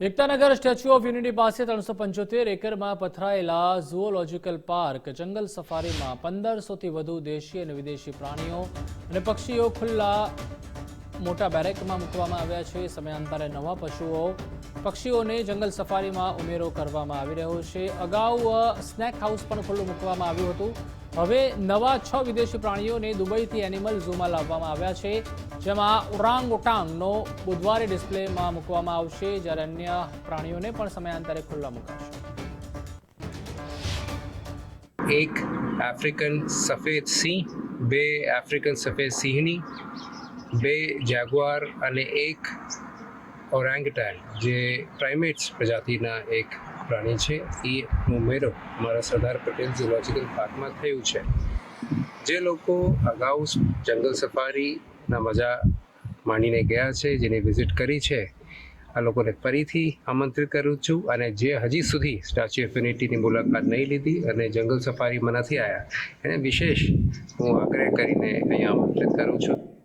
Ektanagar statue of unity પાસે ત્રણસો પંચોતેર એકરમાં પથરાયેલા ઝુઓલોજીકલ પાર્ક, જંગલ સફારીમાં પંદરસોથી વધુ દેશી અને વિદેશી પ્રાણીઓ અને પક્ષીઓ ખુલ્લા મોટા બેરેકમાં મૂકવામાં આવ્યા છે. સમયાંતરે નવા પશુઓ, પક્ષીઓને જંગલ સફારીમાં ઉમેરો કરવામાં આવી રહ્યો છે. અગાઉ સ્નેક હાઉસ પણ ખુલ્લું મૂકવામાં આવ્યું હતું. હવે નવા છ વિદેશી પ્રાણીઓને દુબઈથી એનિમલ ઝૂમાં લાવવામાં આવ્યા છે. જેમાં ઉરાંગ ઉટાંગનો બુધવારે ડિસ્પ્લેમાં મૂકવામાં આવશે. જ્યારે અન્ય પ્રાણીઓને પણ સમયાંતરે ખુલ્લા મુકાશે. એક આફ્રિકન સફેદ સિંહ, બે આફ્રિકન સફેદ સિંહની બે જાગવાર અને એક ઓરાંગટાન જે પ્રાઇમેટ્સ પ્રજાતિના એક પ્રાણી છે. એ ઉમેરો મારા સરદાર પટેલ ઝુલોજિકલ પાર્કમાં થયું છે. જે લોકો અગાઉ જંગલ સફારીના મજા માણીને ગયા છે, જેને વિઝિટ કરી છે. આ લોકોને ફરીથી આમંત્રિત કરું છું અને જે હજી સુધી સ્ટેચ્યુ ઓફ યુનિટીની મુલાકાત નહીં લીધી અને જંગલ સફારીમાં નથી આવ્યા એને વિશેષ હું આગ્રહ કરીને અહીંયા આમંત્રિત કરું છું.